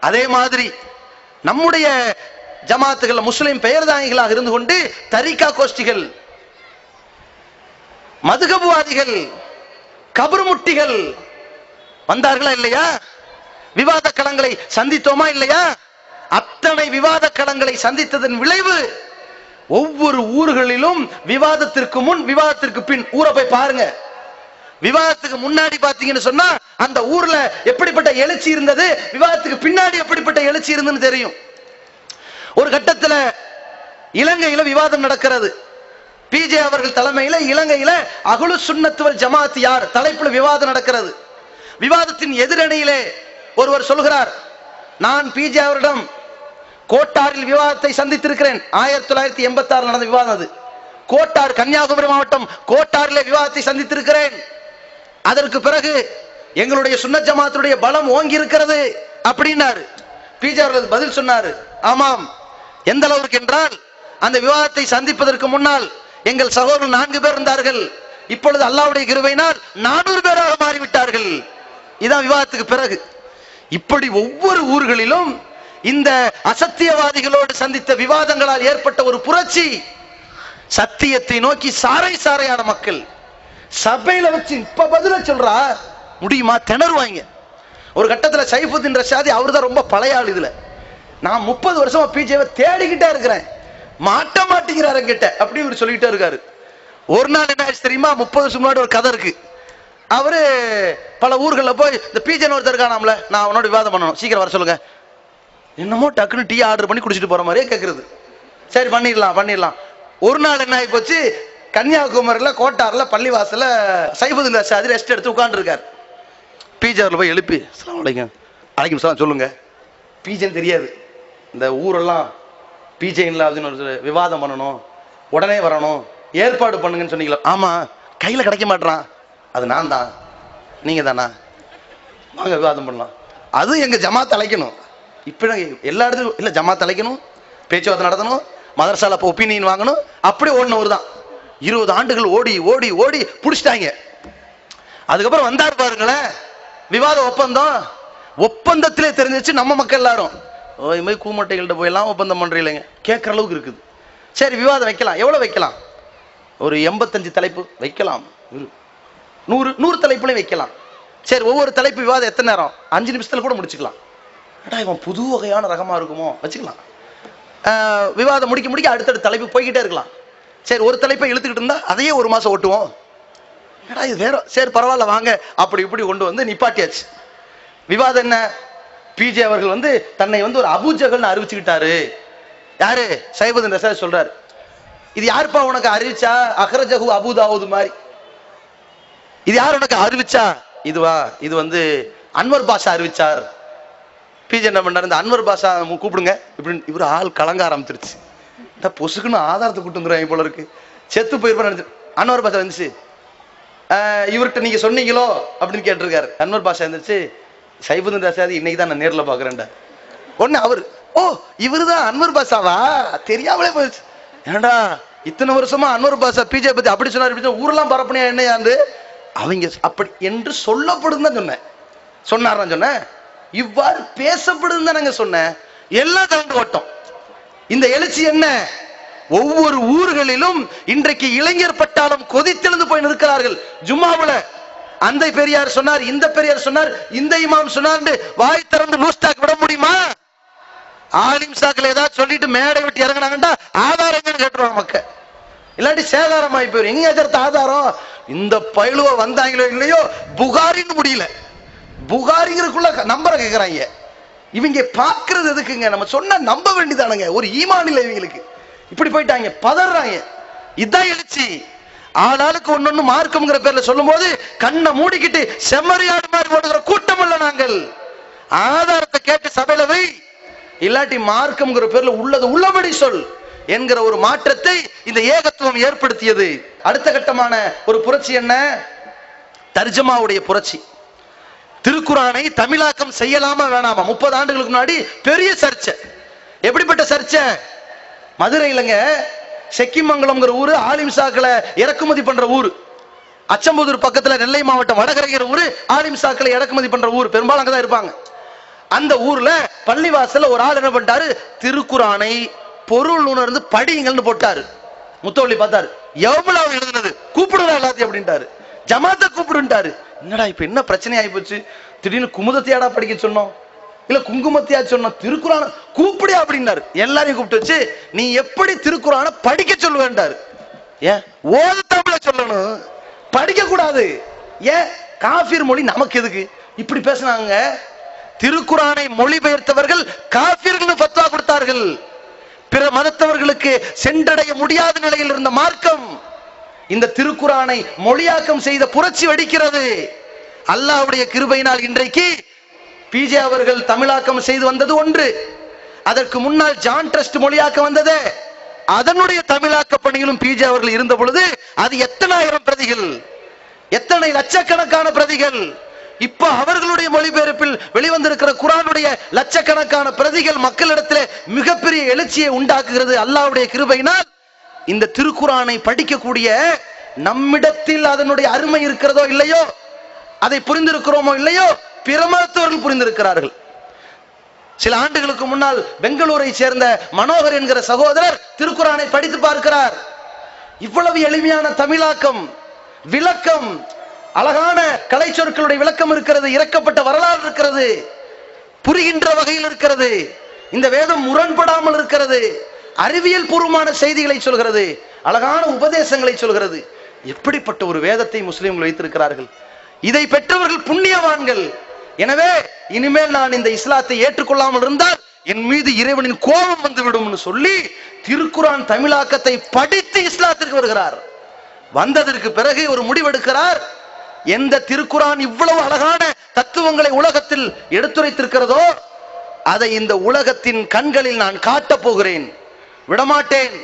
அதே மாதிரி நம்முடைய ஜமாத்துகள் முஸ்லிம் பெயர்தாங்கிகளாக இருந்து கொண்டு தரிகா கோஷ்டிகள் மதுகபுவாதிகள் கபர்முட்டிகள் வந்தார்களா இல்லையா? விவாத களங்களை சந்தித்தோமா இல்லையா? அத்தனை விவாத களங்களை சந்தித்ததன் விளைவு ஒவ்வொரு ஊர்களிலும் விவாதத்திற்கு முன் விவாதத்திற்கு பின் ஊரை போய் பாருங்க. விவாதத்துக்கு முன்னாடி பாத்தீங்கன்னு சொன்னா அந்த ஊர்ல எப்படிப்பட்ட எழுச்சி இருந்தது? விவாதத்துக்கு பின்னாடி எப்படிப்பட்ட எழுச்சி இருந்ததுன்னு தெரியும். ஒரு கட்டத்துல இலங்கையில விவாதம் நடக்கிறது. பிஜே அவர்கள் தலைமையில இலங்கையில அகுலு சுண்ணத்துவல் ஜமாத் யார்? தலைப்புல விவாதம் நடக்கிறது. விவாதத்தின் எதிரணியிலே ஒருவர் சொல்கிறார் நான் பிஜே அவரிடம் கோட்டாரில் விவாதத்தை சந்தித்திருக்கிறேன். ஆயிரத்தி தொள்ளாயிரத்தி எண்பத்தி ஆறு நடந்த விவாதம் அது. கோட்டார் கன்னியாகுமரி மாவட்டம் கோட்டாரில விவாதத்தை சந்தித்திருக்கிறேன். அதற்கு பிறகு எங்களுடைய சுன்னத் ஜமாத்துடைய பலம் ஓங்கி இருக்கிறது அப்படின்னாரு பிஜே அவர்கள் பதில் சொன்னாரு. ஆமாம் எந்த அளவுக்கு என்றால் அந்த விவாதத்தை சந்திப்பதற்கு முன்னால் எங்கள் சகோதரர் நான்கு பேர் இருந்தார்கள். இப்பொழுது அல்லாவுடைய கிருவையினால் நானூறு பேராக மாறிவிட்டார்கள். இதான் விவாதத்துக்கு பிறகு. இப்படி ஒவ்வொரு ஊர்களிலும் இந்த அசத்தியவாதிகளோடு சந்தித்த விவாதங்களால் ஏற்பட்ட ஒரு புரட்சி. சத்தியத்தை நோக்கி சாறை சாறையான மக்கள். சபையில வச்சு இப்ப பதில சொல்றா. முடியுமா? திணறுவாங்க. ஒரு கட்டத்துல சைஃபுத்தின் ரஷாதி அவர் தான் ரொம்ப பழைய ஆள் இதுல. நான் முப்பது வருஷமா பிஜேவை தேடிக்கிட்டே இருக்கிறேன். மாட்ட மாட்டேங்கிறாரு கிட்ட அப்படி இவர் சொல்லிக்கிட்டே இருக்காரு. ஒரு நாள் என்ன ஆச்சு தெரியுமா? முப்பது வருஷம் முன்னாடி ஒரு கதை இருக்கு. அவரு பல ஊர்களில் போய் இந்த பிஜேன்னு ஒருத்தர் இருக்கானாம்ல நான் அவனோட விவாதம் பண்ணணும். சீக்கிரம் வர சொல்லுங்க. என்னமோ டக்குன்னு டீ ஆர்டர் பண்ணி குடிச்சிட்டு போற மாதிரியே கேட்கறது சரி பண்ணிடலாம் பண்ணிடலாம். ஒரு நாள் என்ன ஆகி போச்சு? கன்னியாகுமரியில் கோட்டாரில் பள்ளிவாசலில் சைபுதீன் ரஷாதி ரெஸ்ட் எடுத்து உட்காந்துருக்காரு பிஜேவில் போய் எழுப்பி சலாம் அலைக்கும். அலைக்கும் சலாம் சொல்லுங்க. பிஜேன்னு தெரியாது. இந்த ஊரெல்லாம் பிஜேன்ல அப்படின்னு ஒரு விவாதம் பண்ணணும். உடனே வரணும். ஏற்பாடு பண்ணுங்கன்னு சொன்னீங்களா? ஆமாம் கையில் கிடைக்க மாட்றான். அது நான் தான். நீங்கள் தானா? வாங்க விவாதம் பண்ணலாம். அது எங்கள் ஜமாத் அழைக்கணும். இப்போ எல்லா இடத்துக்கும் இல்லை ஜமாத் அழைக்கணும். பேச்சுவார்த்தை நடத்தணும். மதரசால இப்போ ஒப்பீனியன் வாங்கணும். அப்படி ஓடினவர் தான். இருபது ஆண்டுகள் ஓடி ஓடி ஓடி பிடிச்சிட்டாங்க. அதுக்கப்புறம் வந்தார் பாருங்களேன். விவாத ஒப்பந்தம். ஒப்பந்தத்திலே தெரிஞ்சிச்சு நம்ம மக்கள் எல்லாரும். இது மாதிரி கூமட்டைகள்கிட்ட போயெல்லாம் ஒப்பந்தம் பண்றீங்களேங்க கேட்குற அளவுக்கு இருக்குது. சரி விவாதம் வைக்கலாம். எவ்வளோ வைக்கலாம்? ஒரு எண்பத்தஞ்சு தலைப்பு வைக்கலாம். நூறு நூறு தலைப்புலையும் வைக்கலாம். சரி ஒவ்வொரு தலைப்பு விவாதம் எத்தனை நேரம்? அஞ்சு நிமிஷத்தில் கூட முடிச்சுக்கலாம். அடா இவன் புது வகையான ரகமாக இருக்குமோ? வச்சுக்கலாம். விவாதம் முடிக்க முடிக்க அடுத்தடுத்த தலைப்பு போய்கிட்டே இருக்கலாம். சரி ஒரு தலைப்பை இழுத்துக்கிட்டு இருந்தா அதையே ஒரு மாசம் ஓட்டுவோம். ஏடா இது வேற சரி பரவாயில்ல வாங்க. அப்படி இப்படி கொண்டு வந்து நிப்பாட்டியாச்சு. விவாதம் என்ன? பிஜே அவர்கள் வந்து தன்னை வந்து ஒரு அபூஜகள்னு அறிவிச்சுக்கிட்டாரு. யாரு? சைபதன் ரசாஜ் சொல்றாரு. இது யாருப்பா உனக்கு அறிவிச்சா? அகரஜகு அபுதாவுது மாதிரி. இது யார் உனக்கு அறிவிச்சா? இதுவா இது வந்து அன்வர் பாஷா அறிவிச்சார். பிஜே என்ன பண்ணார்? இந்த அன்வர் பாஷா கூப்பிடுங்க. இப்படின்னு இவர் ஆள் கலங்க ஆரம்பிச்சிருச்சு. இந்த பொசுக்குன்னு ஆதாரத்தை கூட்டு போல இருக்கு. செத்து போயிருப்பா நினைச்சு அன்வர் பாஷா வந்துச்சு. இவர்கிட்ட நீங்க சொன்னீங்களோ அப்படின்னு கேட்டிருக்காரு. அன்வர் பாஷா இருந்துச்சு சைபுதன் ரசாதி இன்னைக்கு தான் நான் நேர்ல பாக்குறேன்டா. ஒண்ணு அவர் ஓ இவருதான் அன்வர் பாஷாவா? தெரியாமலே போயிடுச்சு. ஏன்டா இத்தனை வருஷமா அன்வர் பாஷா பிஜே பத்தி அப்படி சொன்னார் இப்படி சொன்னார், ஊரெல்லாம் பரப்புனியா என்னையாண்டு? அவங்க அப்படி என்று சொல்லப்படும் தான் சொன்னேன். சொன்னார் சொன்னேன். இவ்வாறு பேசப்படுதுன்னு தான் நாங்க சொன்னேன். எல்லாம் கலந்து ஓட்டம் இந்த எழுச்சி என்ன? ஒவ்வொரு ஊர்களிலும் இன்றைக்கு இளைஞர் பட்டாளம் கொதித்தெழுந்து போய் நிற்கிறார்கள். ஜும்மாவுல. அந்த பெரியார் சொன்னார் இந்த பெரியார் சொன்னார் இந்த இமாம் சொன்னார் வாய் திறந்து லூஸ்டாக் விட முடியுமா? ஆலிம் சாக்கில் ஏதாவது சொல்லிட்டு மேடை விட்டு இறங்கினாங்கன்னா ஆதாரங்கன்னு கேட்டுருவாங்க மக்கள். இல்லாட்டி சேதாரம் ஆகி போயிடும் எங்க எதிர்த்து ஆதாரம்? இந்த பயிலுவ வந்தாங்களோ இல்லையோ புகாரின்னு முடியல. புகாரிங்கிறதுக்குள்ள நம்பரை கேட்கிறாங்க இவங்க பார்க்கறது எதுக்குங்க? நம்ம சொன்னா நம்ப வேண்டியதானுங்க. ஒரு ஈமான் இவங்களுக்கு. இப்படி போயிட்டாங்க. பதறாங்க. இதான் எழுச்சி. ஆளாளுக்கு ஒன்னொன்னு மார்க்கம்ங்கிற பேர்ல சொல்லும்போது கண்ணை மூடிக்கிட்டு செம்மறியாடு மாதிரி ஓடுகிற கூட்டம் இல்ல நாங்கள். ஆதாரத்தை கேட்டு சபையில வை. இல்லாட்டி மார்க்கம்ங்கிற பேர்ல உள்ளது உள்ளபடி சொல் என்கிற ஒரு மாற்றத்தை இந்த ஏகத்துவம் ஏற்படுத்தியது. அடுத்த கட்டமான ஒரு புரட்சி என்ன? தர்ஜமாவுடைய புரட்சி. திருக்குறானை தமிழாக்கம் செய்யலாமா வேணாமா? முப்பது ஆண்டுகளுக்கு முன்னாடி பெரிய சர்ச்சை. எப்படிப்பட்ட சர்ச்சை? மதுரையிலங்க செக்கிமங்கலம்ங்கிற ஊரு ஆலிம் சாக்களை இறக்குமதி பண்ற ஊர். அச்சம்புதூர் பக்கத்துல நெல்லை மாவட்டம் வடகரைங்கிற ஊரு ஆலிம் சாக்களை இறக்குமதி பண்ற ஊர். பெரும்பாலும் அங்கதான் இருப்பாங்க. அந்த ஊர்ல பள்ளிவாசல்ல ஒரு ஆள் என்ன பண்ணிட்டாரு? திருக்குறானை பொருள் உணர்ந்து படிங்கள்னு போட்டாரு. முத்தவள்ளி பார்த்தாரு. எவ்வளவு எழுதுனது? கூப்பிடுறா எல்லாத்தையும் அப்படின்ட்டாரு. ஜமாத்தை கூப்பிடுன்ட்டாரு. என்னடா இப்ப என்ன பிரச்சனை ஆகி போச்சு? திடீர்னு குமுதத்தையாடா படிக்க சொன்னோம். இல்ல குங்குமத்தையா சொன்னோம் திருக்குறான கூப்பிடு அப்படின்னாரு. எல்லாரையும் கூப்பிட்டு வச்சு நீ எப்படி திருக்குறான படிக்க சொல்லுவேன்டாரு. ஏன் ஓத தமிழ சொல்லணும். படிக்க கூடாது. ஏன் காஃபிர் மொழி நமக்கு எதுக்கு? இப்படி பேசுனாங்க. திருக்குறானை மொழிபெயர்த்தவர்கள் காஃபிர்கள் பத்வா கொடுத்தார்கள். பிற மதத்தவர்களுக்கு சென்றடைய முடியாத நிலையில் இருந்த மார்க்கம். இந்த திருக்குறானை மொழியாக்கம் செய்த புரட்சி வெடிக்கிறது. அல்லாவுடைய கிருபையினால் இன்றைக்கு பிஜே அவர்கள் தமிழாக்கம் செய்து வந்தது ஒன்று. அதற்கு முன்னால் ஜான் ட்ரஸ்ட் மொழியாக்கம் வந்தது. அதனுடைய தமிழாக்க பணியிலும் பிஜே அவர்கள் இருந்த பொழுது அது எத்தனாயிரம் பிரதிகள்? எத்தனை லட்சக்கணக்கான பிரதிகள்? இப்ப அவர்களுடைய மொழிபெயர்ப்பில் வெளிவந்திருக்கிற குரானுடைய லட்சக்கணக்கான பிரதிகள் மக்களிடத்தில் மிகப்பெரிய எழுச்சியை உண்டாக்குகிறது அல்லாவுடைய கிருபையினால். இந்த திருக்குறானை படிக்கக்கூடிய நம்மிடத்தில் அதனுடைய அருமை இருக்கிறதோ இல்லையோ? அதை புரிந்திருக்கிறோமோ இல்லையோ? பிற மதத்தவர்கள் புரிந்திருக்கிறார்கள். சில ஆண்டுகளுக்கு முன்னால் பெங்களூரை சேர்ந்த மனோகர் என்கிற சகோதரர் திருக்குறானை படித்து பார்க்கிறார். இவ்வளவு எளிமையான தமிழாக்கம் விளக்கம் அழகான கலை சொற்களுடைய விளக்கம் இருக்கிறது இறக்கப்பட்ட வரலாறு இருக்கிறது புரிகின்ற வகையில் இருக்கிறது இந்த வேதம் முரண்படாமல் இருக்கிறது. அறிவியல் பூர்வமான செய்திகளை சொல்கிறது அழகான உபதேசங்களை சொல்கிறது. எப்படிப்பட்ட ஒரு வேதத்தை முஸ்லிம்கள் வைத்திருக்கிறார்கள்? இதை பெற்றவர்கள் புண்ணியவான்கள். எனவே இனிமேல் நான் இந்த இஸ்லாத்தை ஏற்றுக்கொள்ளாமல் இருந்தால் என் மீது இறைவனின் கோபம் வந்துவிடும் சொல்லி திருக்குரான் தமிழாக்கத்தை படித்து இஸ்லாத்திற்கு வருகிறார். வந்ததற்கு பிறகு ஒரு முடிவெடுக்கிறார். எந்த திருக்குரான் இவ்வளவு அழகான தத்துவங்களை உலகத்தில் எடுத்துரைத்திருக்கிறதோ அதை இந்த உலகத்தின் கண்களில் நான் காட்டப் போகிறேன். விடமாட்டேன்.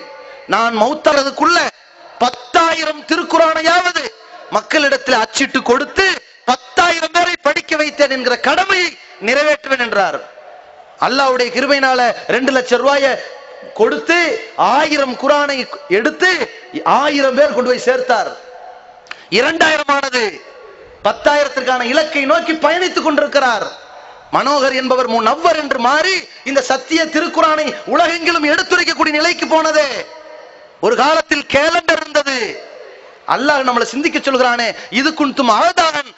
நான் மௌத்தறதுக்குள்ள பத்தாயிரம் திருக்குறானையாவது மக்களிடத்தில் அச்சிட்டு கொடுத்து பத்தாயிரம் பேரை படிக்க வைத்தேன் என்கிற கடமையை நிறைவேற்றுவேன் என்றார். அல்லாவுடைய கிருபையினால ரெண்டு லட்சம் ரூபாய கொடுத்து ஆயிரம் குரானை எடுத்து ஆயிரம் பேர் கொண்டு போய் சேர்த்தார். இரண்டாயிரம் ஆனது பத்தாயிரத்திற்கான இலக்கை நோக்கி பயணித்துக் கொண்டிருக்கிறார். மனோகர் என்பவர் முன்னவ்வர் என்று மாறி இந்த சத்திய திருக்குறானை உலகெங்கிலும் எடுத்துரைக்கக்கூடிய நிலைக்கு போனது. ஒரு காலத்தில் கேலண்டர் இருந்தது. அல்லாஹ் நம்மளை சிந்திக்க சொல்கிறானே இது குன்தும் ஆதாரன்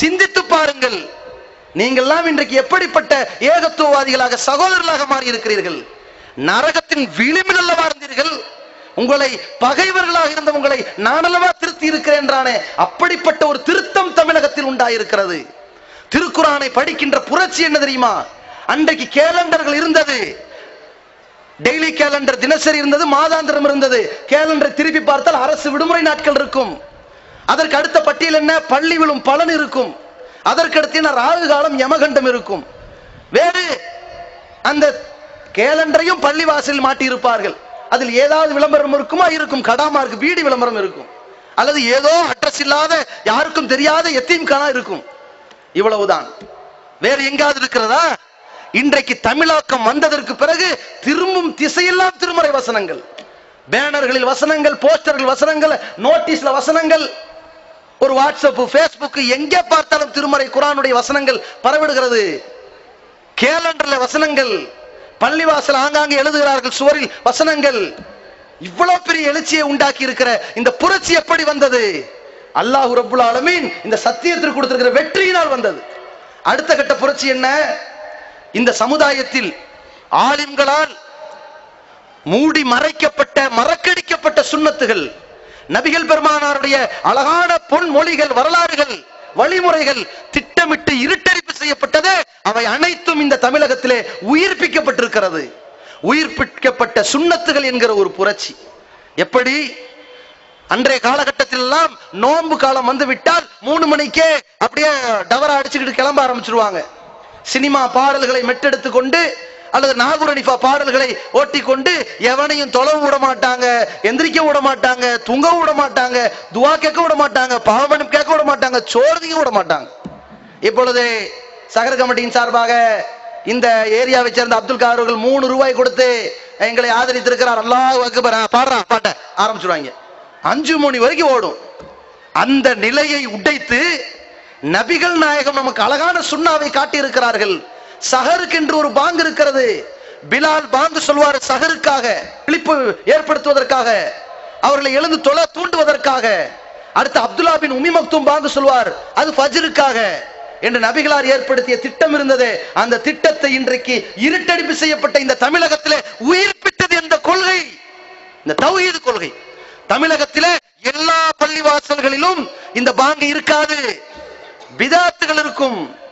சிந்தித்து பாருங்கள். நீங்கள்லாம் இன்றைக்கு எப்படிப்பட்ட ஏகத்துவவாதிகளாக சகோதரர்களாக மாறி இருக்கிறீர்கள் நரகத்தின் விளிம்பில் அல்லவா இருந்தீர்கள்? உங்களை பகைவர்களாக இருந்த உங்களை நான் திருத்தி இருக்கிறேன் என்றானே அப்படிப்பட்ட ஒரு திருத்தம் தமிழகத்தில் உண்டாயிருக்கிறது. திருக்குறானை படிக்கின்ற புரட்சி என்ன தெரியுமா? அன்றைக்கு கேலண்டர்கள் இருந்தது. டெய்லி கேலண்டர் தினசரி இருந்தது மாதாந்திரம் இருந்தது. கேலண்டரை திருப்பி பார்த்தால் அரசு விடுமுறை நாட்கள் இருக்கும். அதற்கு அடுத்த பட்டியல் என்ன? பள்ளி விழும் பலன் இருக்கும். அதற்கு ராகு காலம் யமகண்டம் இருக்கும். வேறு அந்த கேலண்டரையும் பள்ளி வாசலில் மாட்டி இருப்பார்கள் அதில் ஏதாவது விளம்பரம் இருக்குமா? இருக்கும். கடாமா இருக்கு. வீடு விளம்பரம் இருக்கும். அல்லது ஏதோ அட்ரஸ் இல்லாத யாருக்கும் தெரியாத எத்தீம்கானா இருக்கும். இவ்வளவுதான். வேறு எங்காவது இருக்கிறதா? இன்றைக்கு தமிழாக்கம் வந்ததற்கு பிறகு திரும்பும் திசையெல்லாம் திருமறை வசனங்கள். பேனர்களில் வசனங்கள் போஸ்டர்கள் வசனங்கள் நோட்டீஸ்ல வசனங்கள். ஒரு வாட்ஸ்அப் பேஸ்புக் எங்கே பார்த்தாலும் திருமறை குரானுடைய வசனங்கள் பரவிடுகிறது. கேலண்டர்ல வசனங்கள். பள்ளிவாசல் ஆங்காங்கே எழுதுகிறார்கள் சுவரில் வசனங்கள். இவ்வளவு பெரிய எழுச்சியை உண்டாக்கி இருக்கிற இந்த புரட்சி எப்படி வந்தது? அல்லாஹ் ரபுல் ஆலமீன் இந்த சத்தியத்திற்கு கொடுத்திருக்கிற வெற்றியினால் வந்தது. அடுத்த கட்ட புரட்சி என்ன? இந்த சமுதாயத்தில் ஆலிம்களால் மூடி மறைக்கப்பட்ட மறக்கடிக்கப்பட்ட சுண்ணத்துகள் நபிகள் பெருமானாருடைய அழகான பொன்மொழிகள் வரலாறுகள் வழிமுறைகள் திட்டமிட்டு இருட்டரிப்பு செய்யப்பட்டது. அவை அனைத்தும் இந்த தமிழகத்திலே உயிர்ப்பிக்கப்பட்டிருக்கிறது. உயிர்ப்பிக்கப்பட்ட சுண்ணத்துகள் என்கிற ஒரு புரட்சி. எப்படி? அன்றைய காலகட்டத்தில் எல்லாம் நோன்பு காலம் வந்து விட்டால் மூணு மணிக்கே அப்படியே டவரா அடிச்சுக்கிட்டு கிளம்ப ஆரம்பிச்சிருவாங்க. சினிமா பாடல்களை மெட்டெடுத்து கொண்டு அல்லது நாகூர் பாடல்களை ஓட்டிக்கொண்டு எவனையும் தொலை விட மாட்டாங்க எந்திரிக்க விட மாட்டாங்க தூங்க விட மாட்டாங்க துவா கேட்க விட மாட்டாங்க பாவனம் கேட்க விட மாட்டாங்க சோர்திக்க விட மாட்டாங்க இப்பொழுது சகர கமிட்டியின் சார்பாக இந்த ஏரியாவை சேர்ந்த அப்துல் கார் அவர்கள் மூணு ரூபாய் கொடுத்து எங்களை ஆதரித்திருக்கிறார். அல்லாஹ் அக்பர். பாடுறா பாட்ட ஆரம்பிச்சுடுவாங்க அஞ்சு மணி வரைக்கும் ஓடும். அந்த நிலையை உடைத்து நபிகள் நாயகம் நமக்கு அழகான சுண்ணாவை காட்டியிருக்கிறார்கள். சஹருக்கு என்று ஒரு பாங்கு இருக்கிறது. பிலால் பாங்கு சொல்வார் சஹருக்காக விழிப்பு ஏற்படுத்துவதற்காக அவர்களை எழுந்து தொலை தூண்டுவதற்காக. அடுத்து அப்துல்லா பின் உமி மக்தும் பாங்கு சொல்வார் அது ஃபஜ்ருக்காக. என்று நபிகளார் ஏற்படுத்திய திட்டம் இருந்தது. அந்த திட்டத்தை இன்றைக்கு இருட்டடிப்பு செய்யப்பட்ட இந்த தமிழகத்திலே உயிர்ப்பித்தது என்ற கொள்கை. இந்த தௌஹீது கொள்கை. தமிழகத்திலே எல்லா பள்ளிவாசல்களிலும் இந்த பாங்கு இருக்காது. பிதாத்துகள் இருக்கும்.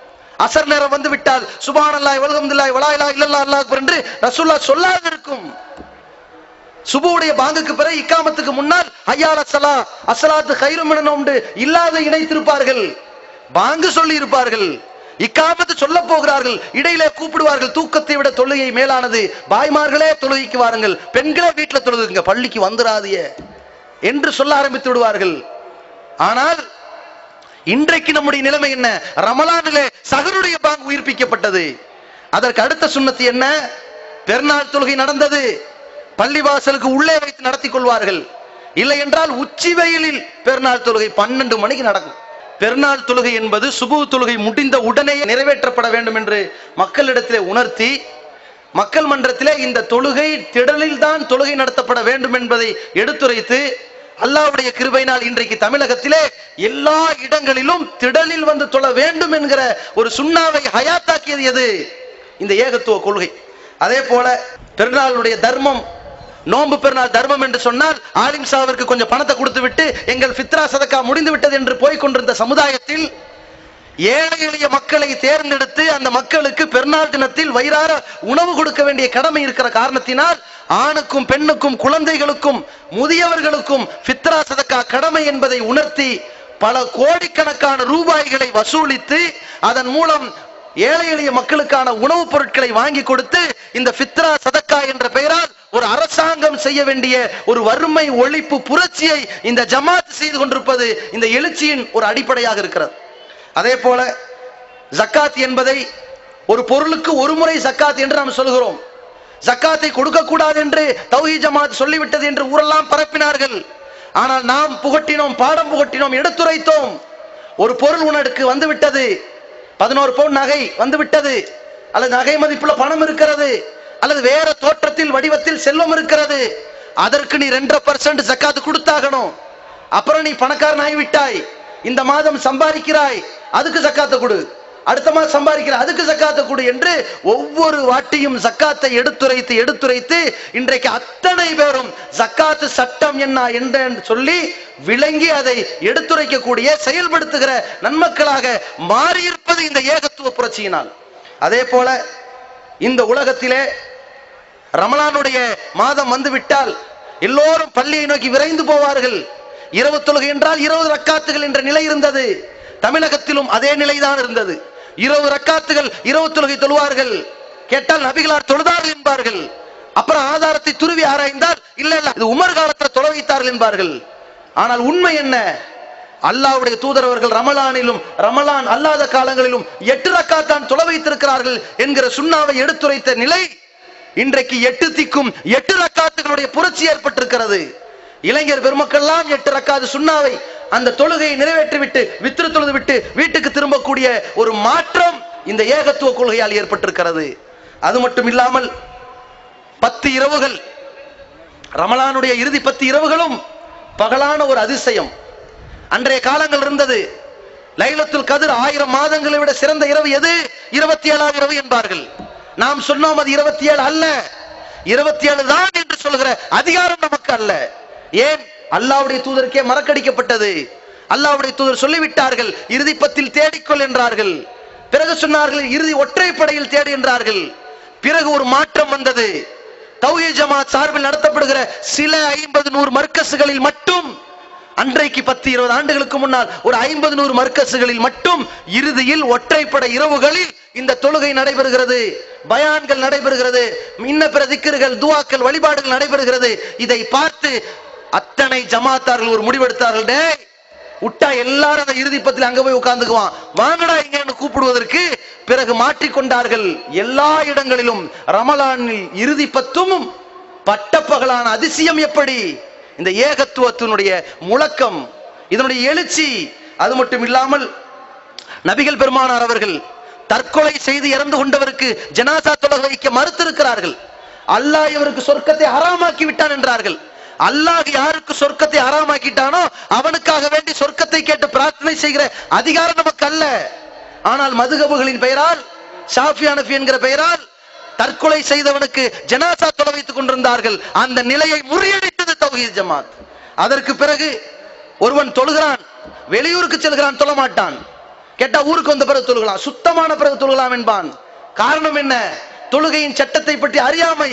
அசர் நேரம் வந்து விட்டால் சுபானல்லாய் வல்ஹம்துல்லாய் வலா இல்லல்லா அல்லாஹ் என்று ரசூல்லா சொல்லாது இருக்கும் சுபுடைய பாங்குக்கு பிறகு இக்காமத்துக்கு முன்னால் ஐயா அசலா அசலாத்து கைரும் இல்லாத இணைத்திருப்பார்கள். பாங்கு சொல்லி இருப்பார்கள் இக்காமத்து சொல்ல போகிறார்கள். இடையிலே கூப்பிடுவார்கள். தூக்கத்தை விட தொழுகை மேலானது. பாய்மார்களே தொழுகைக்கு வாருங்கள். பெண்களே வீட்டுல தொழுதுங்க பள்ளிக்கு வந்துராதிய என்று சொல்ல ஆரம்பித்து விடுவார்கள். ஆனால் இன்றைக்கு நம்முடைய நிலைமை என்ன? ரமலானிலே சகருடைய பாங்கு உயிர்ப்பிக்கப்பட்டது. அதற்கு அடுத்த சுண்ணத்து என்ன? பெருநாள் தொழுகை நடந்தது. பள்ளிவாசலுக்கு உள்ளே வைத்து நடத்தி கொள்வார்கள். இல்லை என்றால் உச்சி வெயிலில் பெருநாள் தொழுகை பன்னெண்டு மணிக்கு நடக்கும். பெருநாள் தொழுகை என்பது சுபு தொழுகை முடிந்த உடனே நிறைவேற்றப்பட வேண்டும் என்று மக்களிடத்திலே உணர்த்தி மக்கள் மன்றத்திலே இந்த தொழுகை திடலில் தான் தொழுகை நடத்தப்பட வேண்டும் என்பதை எடுத்துரைத்து அல்லாவுடைய கிருபையினால் இன்றைக்கு தமிழகத்திலே எல்லா இடங்களிலும் திடலில் வந்து தொழ வேண்டும் என்கிற ஒரு சுண்ணாவை ஹயாத்தாக்கியது எது? இந்த ஏகத்துவ கொள்கை. அதே போல பெருநாளுடைய தர்மம் நோன்பு பெருநாள் தர்மம் என்று சொன்னால் ஆலிம் சாவிற்கு கொஞ்சம் பணத்தை கொடுத்து விட்டு எங்கள் ஃபித்ரா சதக்கா முடிந்து விட்டது என்று போய்க் கொண்டிருந்த சமுதாயத்தில் ஏழை எளிய மக்களை தேர்ந்தெடுத்து அந்த மக்களுக்கு பெருநாள் தினத்தில் வயிறார உணவு கொடுக்க வேண்டிய கடமை இருக்கிற காரணத்தினால் ஆணுக்கும் பெண்ணுக்கும் குழந்தைகளுக்கும் முதியவர்களுக்கும் பித்ரா சதக்கா கடமை என்பதை உணர்த்தி பல கோடிக்கணக்கான ரூபாய்களை வசூலித்து அதன் மூலம் ஏழை எளிய மக்களுக்கான உணவுப் பொருட்களை வாங்கி கொடுத்து இந்த பித்ரா சதக்கா என்ற பெயரால் ஒரு அரசாங்கம் செய்ய வேண்டிய ஒரு வறுமை ஒழிப்பு புரட்சியை இந்த ஜமாத் செய்து கொண்டிருப்பது இந்த எழுச்சியின் ஒரு அடிப்படையாக இருக்கிறது. அதே போல ஜக்காத் என்பதை ஒரு பொருளுக்கு ஒரு முறை ஜக்காத் என்று நாம் சொல்கிறோம். ஜக்காத்தை கொடுக்க கூடாது என்று தௌஹி ஜமாத் சொல்லிவிட்டது என்று ஊரெல்லாம் பரப்பினார்கள். ஆனால் நாம் புகட்டினோம் பாடம் புகட்டினோம் எடுத்துரைத்தோம். ஒரு பொருள் உனக்கு வந்து விட்டது பதினோரு பவுன் நகை வந்து விட்டது அல்லது நகை மதிப்புள்ள பணம் இருக்கிறது. அல்லது வேற தோற்றத்தில் வடிவத்தில் செல்வம் இருக்கிறது. அதற்கு நீ ரெண்டரை பர்சன்ட் ஜக்காத்து கொடுத்தாகணும். அப்புறம் நீ பணக்காரன் ஆகிவிட்டாய் இந்த மாதம் சம்பாதிக்கிறாய். அதுக்கு ஜக்காத்தை கொடு. அடுத்த மாதம் சம்பாதிக்கிற அதுக்கு சக்காத்தை கொடு என்று ஒவ்வொரு வாட்டியும் சக்காத்தை எடுத்துரைத்து எடுத்துரைத்து இன்றைக்கு அத்தனை பேரும் சக்காத்து சட்டம் என்ன என்று சொல்லி விளங்கி அதை எடுத்துரைக்கக்கூடிய செயல்படுத்துகிற நன்மக்களாக மாறியிருப்பது இந்த ஏகத்துவ புரட்சியினால். அதே போல இந்த உலகத்திலே ரமலானுடைய மாதம் வந்து விட்டால் எல்லோரும் பள்ளியை நோக்கி விரைந்து போவார்கள். இரவு தொழுகை என்றால் இருபது ரக்காத்துகள் என்ற நிலை இருந்தது. தமிழகத்திலும் அதே நிலைதான் இருந்தது. இருபது ரக்காத்துகள் இரவு தொழுகை தொழுவார்கள். கேட்டால் நபிகளார் தொழுதார்கள் என்பார்கள். அப்புறம் ஆதாரத்தை துருவி ஆராய்ந்தால் இல்ல இல்ல இது உமர் காலத்தில் தொலை வைத்தார்கள் என்பார்கள். ஆனால் உண்மை என்ன? அல்லாவுடைய தூதரவர்கள் ரமலானிலும் ரமலான் அல்லாத காலங்களிலும் எட்டு ரக்காத்தான் தொலை வைத்திருக்கிறார்கள் என்கிற சுண்ணாவை எடுத்துரைத்த நிலை இன்றைக்கு எட்டு திக்கும் எட்டு ரக்காத்துகளுடைய புரட்சி ஏற்பட்டிருக்கிறது. இளைஞர் பெருமக்கள்லாம் எட்டு ரக்காது சுண்ணாவை அந்த தொழுகையை நிறைவேற்றிவிட்டு வித்திரு தொழுது விட்டு வீட்டுக்கு ஒரு மாற்றம் இந்த ஏகத்துவ கொள்கையால் ஏற்பட்டிருக்கிறது. அது மட்டும் இல்லாமல் பத்து இரவுகள் ரமலானுடைய இறுதி பத்து இரவுகளும் பகலான ஒரு அதிசயம். அன்றைய காலங்கள் இருந்தது. லைலத்துல் கதிர் ஆயிரம் மாதங்களை விட சிறந்த இரவு எது? இருபத்தி ஏழாவது இரவு என்பார்கள். நாம் சொன்னோம் அது இருபத்தி ஏழு அல்ல. இருபத்தி ஏழு தான் என்று சொல்கிற அதிகாரம் நமக்கு அல்ல. ஏன்? அல்லாவுடைய தூதருக்கே மறக்கடிக்கப்பட்டது. அல்லாவுடைய தூதர் சொல்லிவிட்டார்கள் இறுதி பத்தில் தேடிக்கொள் என்றார்கள். பிறகு சொன்னார்கள் இறுதி ஒற்றைப்படையில் தேடு என்றார்கள். பிறகு ஒரு மாற்றம் வந்தது. தௌஹி ஜமாத் சார்பில் நடத்தப்படுகிற சில ஐம்பது நூறு மர்க்கசுகளில் மட்டும் அன்றைக்கு பத்து இருபது ஆண்டுகளுக்கு முன்னால் ஒரு ஐம்பது நூறு மர்க்கசுகளில் மட்டும் இறுதியில் ஒற்றைப்படை இரவுகளில் இந்த தொழுகை நடைபெறுகிறது. பயான்கள் நடைபெறுகிறது. இன்ன பிற திக்கர்கள் துவாக்கள் வழிபாடுகள் நடைபெறுகிறது. இதை பார்த்து அத்தனை ஜமாத்தார்கள் ஒரு முடிவெடுத்தார்கள். டே விட்டா எல்லாரும் அந்த இறுதிப்பத்தில் அங்க போய் உட்கார்ந்துக்குவான். வாங்கடா இங்கன்னு கூப்பிடுவதற்கு பிறகு மாற்றிக்கொண்டார்கள் எல்லா இடங்களிலும். ரமலானில் இறுதி பத்தும் பட்டப்பகலான அதிசயம் எப்படி? இந்த ஏகத்துவத்தினுடைய முழக்கம் இதனுடைய எழுச்சி அது மட்டும் இல்லாமல் நபிகள் பெருமானார் அவர்கள் தற்கொலை செய்து இறந்து கொண்டவருக்கு ஜனாசா தொலை வைக்க மறுத்திருக்கிறார்கள். அல்லாஹ் இவருக்கு சொர்க்கத்தை ஹராமாக்கி விட்டான் என்றார்கள். அல்லாஹ் யாருக்கு சொர்க்கத்தை ஆறாமாக்கிட்டானோ அவனுக்காக வேண்டி சொர்க்கத்தை கேட்டு பிரார்த்தனை செய்கிற அதிகாரம் நமக்கு அல்ல ஆனால் மதுகபுகளின் பெயரால் ஷாஃபி அனஃபி என்கிற பெயரால் தற்கொலை செய்தவனுக்கு ஜனாசா தொலை வைத்துக் கொண்டிருந்தார்கள். அந்த நிலையை முறியடித்தது தௌஹீத் ஜமாத். அதற்கு பிறகு ஒருவன் தொழுகிறான் வெளியூருக்கு செல்கிறான் தொழ மாட்டான். கேட்டா ஊருக்கு வந்த பிறகு தொழுகலாம் சுத்தமான பிறகு தொழுகலாம் என்பான். காரணம் என்ன? தொழுகையின் சட்டத்தை பற்றி அறியாமை.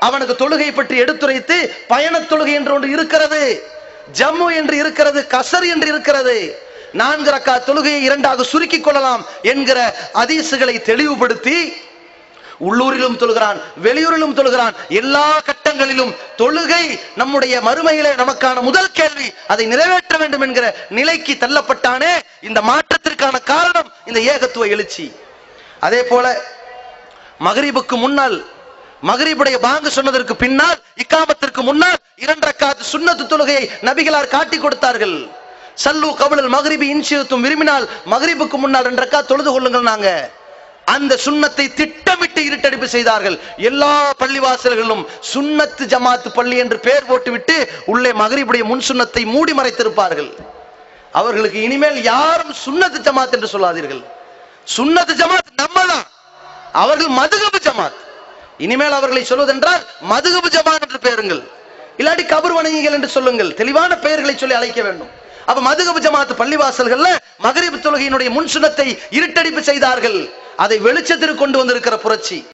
அவனுக்கு தொழுகை பற்றி எடுத்துரைத்து பயண தொழுகை என்று ஒன்று இருக்கிறது. ஜம்மு என்று இருக்கிறது கசர் என்று இருக்கிறது. நான்கு ரக்கா தொழுகையை இரண்டாக சுருக்கிக் கொள்ளலாம் என்கிற அதீசுகளை தெளிவுபடுத்தி உள்ளூரிலும் தொழுகிறான் வெளியூரிலும் தொழுகிறான் எல்லா கட்டங்களிலும் தொழுகை நம்முடைய மறுமையிலே நமக்கான முதல் கேள்வி அதை நிறைவேற்ற வேண்டும் என்கிற நிலைக்கு தள்ளப்பட்டானே இந்த மாற்றத்திற்கான காரணம் இந்த ஏகத்துவ எழுச்சி. அதே போல மகரிபுக்கு முன்னால் மகரிபுடைய பாங்கு சொன்னதற்கு பின்னால் இக்காமத்திற்கு முன்னால் இரண்டரை காத்து சுண்ணத்து தொழுகையை நபிகளார் காட்டி கொடுத்தார்கள். சல்லு கபலல் மகரிபி இன்சியத்தும் விரும்பினால் மகரிபுக்கு முன்னால் ரெண்டு தொழுது கொள்ளுங்கள் நாங்க. அந்த சுண்ணத்தை திட்டமிட்டு இருட்டடிப்பு செய்தார்கள். எல்லா பள்ளிவாசல்களிலும் சுண்ணத்து ஜமாத்து பள்ளி என்று பெயர் போட்டுவிட்டு உள்ளே மகரிபுடைய முன் சுண்ணத்தை மூடி மறைத்திருப்பார்கள். அவர்களுக்கு இனிமேல் யாரும் சுண்ணத்து ஜமாத் என்று சொல்லாதீர்கள். சுண்ணத்து ஜமாத் நம்மதான். அவர்கள் மதுகபு ஜமாத். இனிமேல் அவர்களை சொல்வதென்றால் மதுகபு ஜமாத் என்று பெயருங்கள் இல்லாட்டி கபர் வணங்கிகள் என்று சொல்லுங்கள். தெளிவான பெயர்களை சொல்லி அழைக்க வேண்டும். அப்ப மதுகபு ஜமாத்து பள்ளிவாசல்கள்ல மகரிப் தொழுகையினுடைய முன் இருட்டடிப்பு செய்தார்கள். அதை வெளிச்சத்திற்கு கொண்டு வந்திருக்கிற புரட்சி.